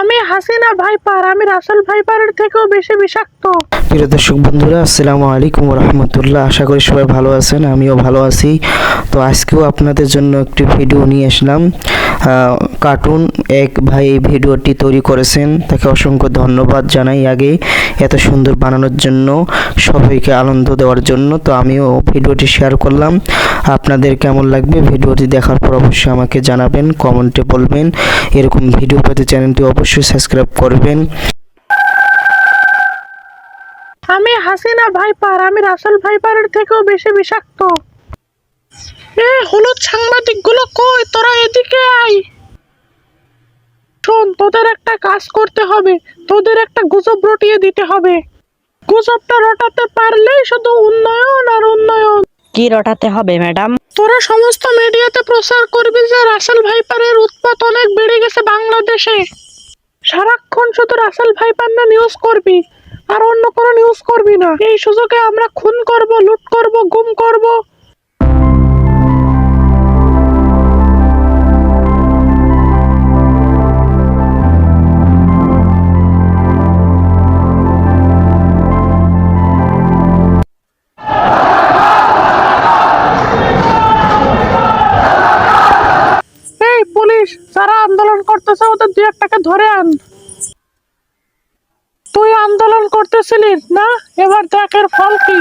আমি হাসিনা ভাইপার, আমি রাসেল ভাইপারের থেকেও বেশি বিষাক্ত। প্রিয় দর্শক বন্ধুরা, আসসালামু আলাইকুম রহমতুল্লাহ। আশা করি সবাই ভালো আছেন, আমিও ভালো আছি। তো আজকেও আপনাদের জন্য একটি ভিডিও নিয়ে আসলাম। কার্টুন এক ভাই এই ভিডিওটি তৈরি করেছেন। তাকে অসংখ্য ধন্যবাদ জানাই আগে এত সুন্দর বানানোর জন্য, সবাইকে আনন্দ দেওয়ার জন্য। তো আমিও ভিডিওটি শেয়ার করলাম। আপনাদের কেমন লাগবে ভিডিওটি দেখার পর অবশ্যই আমাকে জানাবেন, কমেন্টে বলবেন। এরকম ভিডিও পেতে চ্যানেলটি অবশ্যই সাবস্ক্রাইব করবেন। আমি হাসিনা ভাইপার, আমি রাসেল ভাইপারের থেকেও বেশি বিষাক্ত। এ হলুদ সাংবাদিকগুলো কই? তোরা এদিকে আয়। শোন তোদের একটা কাজ করতে হবে। তোদের একটা গুজব রটিয়ে দিতে হবে। গুজবটা রটাতে পারলেই শুধু উন্নয়ন আর উন্নয়ন। কি রটাতে হবে ম্যাডাম? তোরা সমস্ত মিডিয়াতে প্রচার করবি যে রাসেল ভাইপারের উৎপাত অনেক বেড়ে গেছে বাংলাদেশে। সারাক্ষণ শুধু রাসেল ভাইপার না নিউজ করবি আর অন্য কোনো নিউজ করবি না। এই সুযোগে আমরা খুন করব লুট করব গুম করব। পুলিশ যারা আন্দোলন করতেছে, ওদের দু একটাকে ধরে আন। তুই আন্দোলন করতেছিলিস, না? এবার দেখ এর ফল কি।